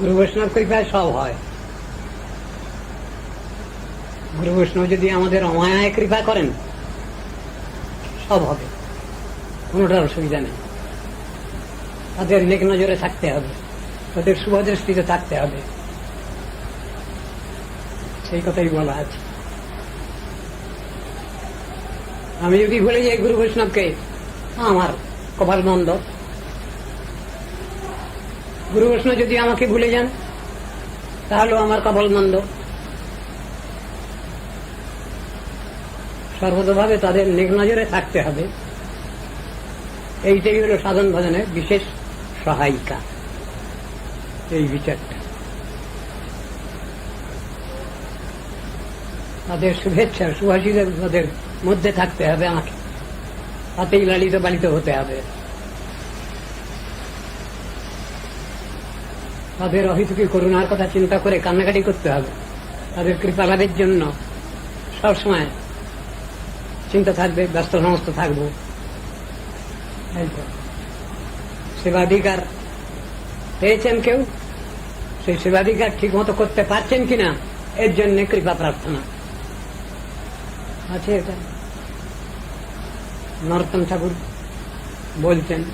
গুরু বৈষ্ণব কৃপায় সব হয়। গুরু বৈষ্ণব যদি আমাদের অমায়ায় কৃপা করেন, সব হবে। কোনোটার অসুবিধা নেই। তাদের নেক নজরে থাকতে হবে। তাদের শুভদৃষ্টিতে থাকতে হবে। সেই কথাই বলা আছে। আমি যদি ভুলে যাই গুরু বৈষ্ণবকে আমার কপাল মন্দ গুরু বৈষ্ণব যদি আমাকে ভুলে যান তাহলেও আমার কপাল মন্দ সর্বতভাবে তাদের নেক নজরে থাকতে হবে। এইটাই হল সাধন ভজনের বিশেষ সহায়িকা, এই বিচারটা। তাদের শুভেচ্ছা সুভাষিতের তাদের মধ্যে থাকতে হবে আমাকে। তাতেই লালিত পালিত হতে হবে। তাদের অহিতুকি করুণার কথা চিন্তা করে কান্নাকাটি করতে হবে। তাদের কৃপালাভের জন্য। সবসময় চিন্তা থাকবে, ব্যস্ত সমস্ত থাকব। সেবাধিকার পেয়েছেন কেউ? সেই সেবাধিকার ঠিক মতো করতে পারছেন কিনা? এর জন্য কৃপা প্রার্থনা। আছে এটা? নরোত্তম ঠাকুর বলছেন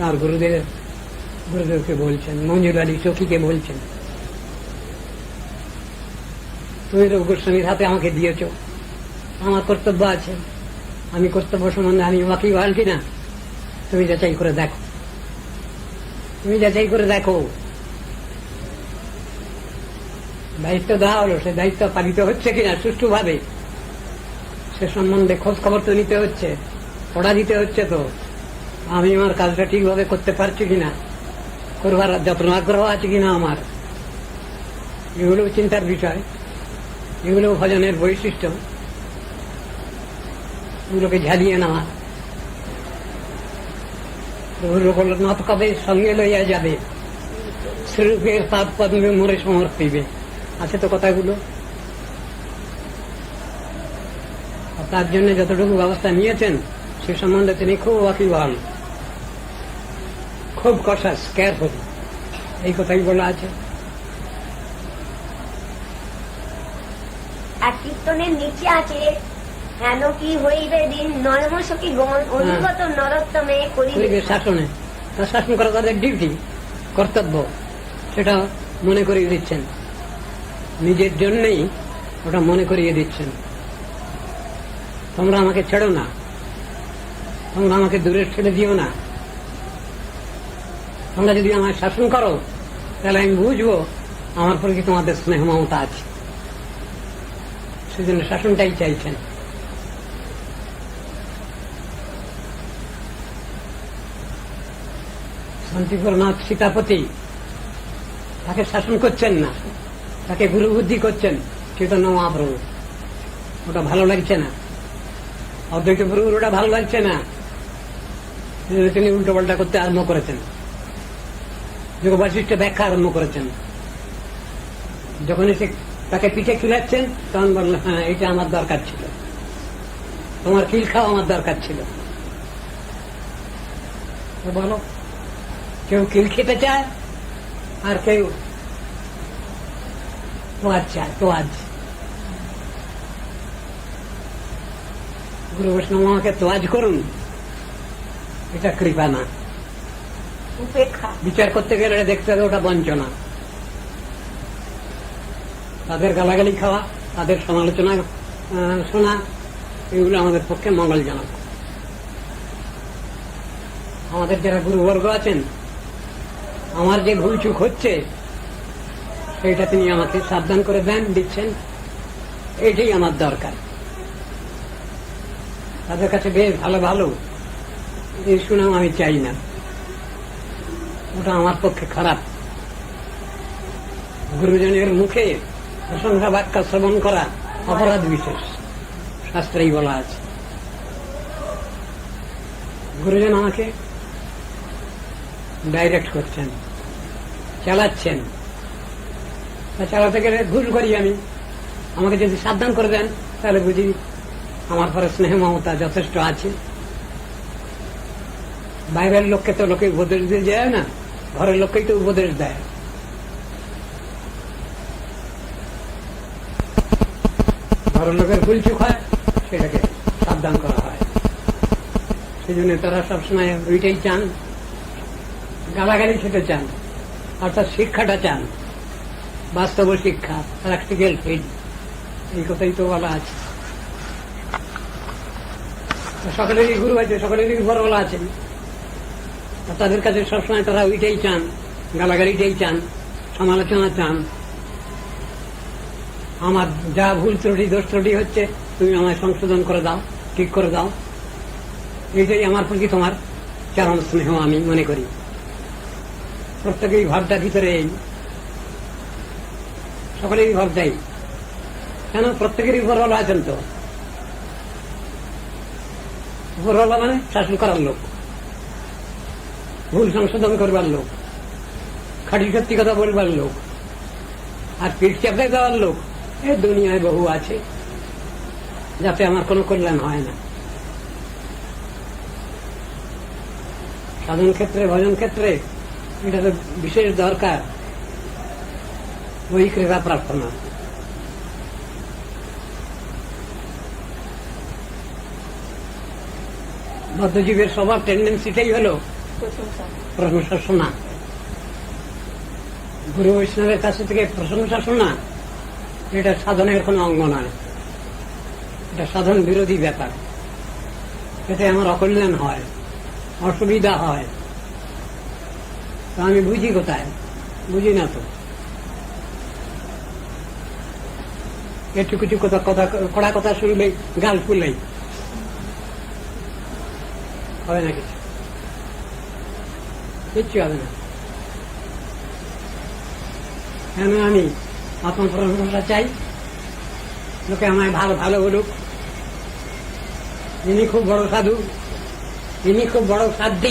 তার গুরুদেব, গুরুদেবকে বলছেন মঞ্জুর আলী চকিকে বলছেন, তুমি তো গোস্বামীর হাতে আমাকে দিয়েছ। আমার কর্তব্য আছে। আমি কর্তব্য সম্বন্ধে আমি বাকি ভালো কিনা? তুমি যাচাই করে দেখো। তুমি যাচাই করে দেখো। দায়িত্ব দেওয়া হলো, সে দায়িত্ব পালিত হচ্ছে কিনা সুষ্ঠুভাবে? সে সম্বন্ধে খোঁজ খবর তো নিতে হচ্ছে, পড়া দিতে হচ্ছে তো। আমি আমার কাজটা ঠিকভাবে করতে পারছি কিনা? করবার, যত্ন আগ্রহ আছে কিনা আমার? এগুলো চিন্তার বিষয়। এগুলো ভজনের বৈশিষ্ট্য। এগুলোকে ঝালিয়ে নেওয়া। রঘুরকনাথ কবে সঙ্গে লইয়া যাবে? শ্রীরূপের পাপ পদ্মে মোরে সমর্পিবে আছে তো কথাগুলো? তার জন্য যতটুকু ব্যবস্থা নিয়েছেন, সে সম্বন্ধে তিনি খুব ওয়াকিবহাল। খুব কষাস কেয়ারফুল এই কথাই বলা আছে। এক কীর্তনের নিচে আছে হেন কি হইবে দিন গণ অধিগত নরোত্তমে করিবে। শাসনে। তা শাসন করা তাদের ডিউটি কর্তব্য সেটা মনে করিয়ে দিচ্ছেন। নিজের জন্যই ওটা মনে করিয়ে দিচ্ছেন। তোমরা আমাকে ছেড়ো না। তোমরা আমাকে দূরে ছেড়ে দিও না। তোমরা যদি আমায় শাসন করো, তাহলে আমি বুঝব আমার প্রতি তোমাদের স্নেহ মমতা আছে। সেজন্য শাসনটাই চাইছেন। শান্তিপুরনাথ সীতাপতি তাকে শাসন করছেন না, তাকে গুরু বুদ্ধি করছেন, চৈতন্য মহাপ্রভু। ওটা ভালো লাগছে না। অদ্বৈত প্রভুর ওটা ভালো লাগছে না। তিনি উল্টো পাল্টা করতে আরম্ভ করেছেন। যোগ বৈশিষ্ট্য ব্যাখ্যা আরম্ভ করেছেন। যখন এসে তাকে পিঠে খিলাচ্ছেন তখন বলল হ্যাঁ এটা আমার দরকার ছিল। তোমার কিল খাওয়া আমার দরকার ছিল। বলো, কেউ কিল খেতে চায়, আর কেউ তোয়াজ চায়, তোয়াজ। গুরু বৈষ্ণব আমাকে তোয়াজ করুন, এটা কৃপা না। উপেক্ষা। বিচার করতে গেলে দেখতে হবে, ওটা বঞ্চনা। তাদের গালাগালি খাওয়া, তাদের সমালোচনা শোনা, এগুলো আমাদের পক্ষে মঙ্গলজনক। আমাদের যারা গুরুবর্গ আছেন, আমার যে ভুলচুক হচ্ছে সেটা তিনি আমাকে সাবধান করে দেন, দিচ্ছেন। এটাই আমার দরকার। তাদের কাছে বেশ ভালো ভালো, এই সুনাম আমি চাই না। ওটা আমার পক্ষে খারাপ। গুরুজনের মুখে প্রশংসা বাক্য শ্রবণ করা অপরাধ বিশেষ, শাস্ত্রেই বলা আছে। গুরুজন আমাকে ডাইরেক্ট করছেন, চালাচ্ছেন। চালাতে গেলে ভুল করি আমি। আমাকে যদি সাবধান করে দেন, তাহলে বুঝি আমার পরে স্নেহ মমতা যথেষ্ট আছে। বাইরের লোককে তো লোকে উপদেশ দিয়ে যায় না, ঘরের লোককেই তো উপদেশ দেয়। ঘরের লোকের ভুল চুক হয়, সেটাকে সাবধান করা হয়। সেই জন্য তারা সবসময় ওইটাই চান, গালাগালি সেটা চান, অর্থাৎ শিক্ষাটা চান। বাস্তব শিক্ষা প্র্যাকটিক্যাল ফিল্ড এই কথাই তো বলা আছে। সকলেরই গুরু আছে, সকলেরই বড়বেলা আছেন আর তাদের কাছে সবসময় তারা ওইটাই চান গালাগালিটাই চান, সমালোচনা চান। আমার যা ভুল ত্রুটি, দোষ ত্রুটি হচ্ছে, তুমি আমায় সংশোধন করে দাও, ঠিক করে দাও। এইটাই আমার প্রতি তোমার চরম স্নেহ, আমি মনে করি। প্রত্যেকেই ভাবটা ভিতরে এই। সকলেই ভাব দেয় কেন প্রত্যেকেরই উপরওয়ালা আছেন তো। উপরওয়ালা মানে শাসন করার লোক। ভুল সংশোধন করবার লোক, খাঁটি সত্যি কথা বলবার লোক, আর পিঠ চাপড়ে দেওয়ার লোক, এ দুনিয়ায় বহু আছে, যাতে আমার কোনো কল্যাণ হয় না। সাধন ক্ষেত্রে, ভজন ক্ষেত্রে এটা তো বিশেষ দরকার ওই ক্রীড়া প্রার্থনা। বদ্ধজীবের সবার টেন্ডেন্সিটাই হলো প্রশংসা। শোনা। গুরু বৈষ্ণবের কাছে থেকে প্রশংসা শোনা, এটা সাধনের কোনো অঙ্গ নয়। এটা সাধন বিরোধী ব্যাপার। এতে আমার অকল্যাণ হয়, অসুবিধা হয়। তা আমি বুঝি কোথায়? বুঝি না তো। একটু কিছু কথা কথা, কড়া কথা শুনলে গাল ফুলেই। হবে না কিছু। কিচ্ছু হবে না কেন আমি আত্মপ্রশংসা চাই। লোকে আমায় ভালো ভালো বলুক। ইনি খুব বড় সাধু। ইনি খুব বড় সাধ্যি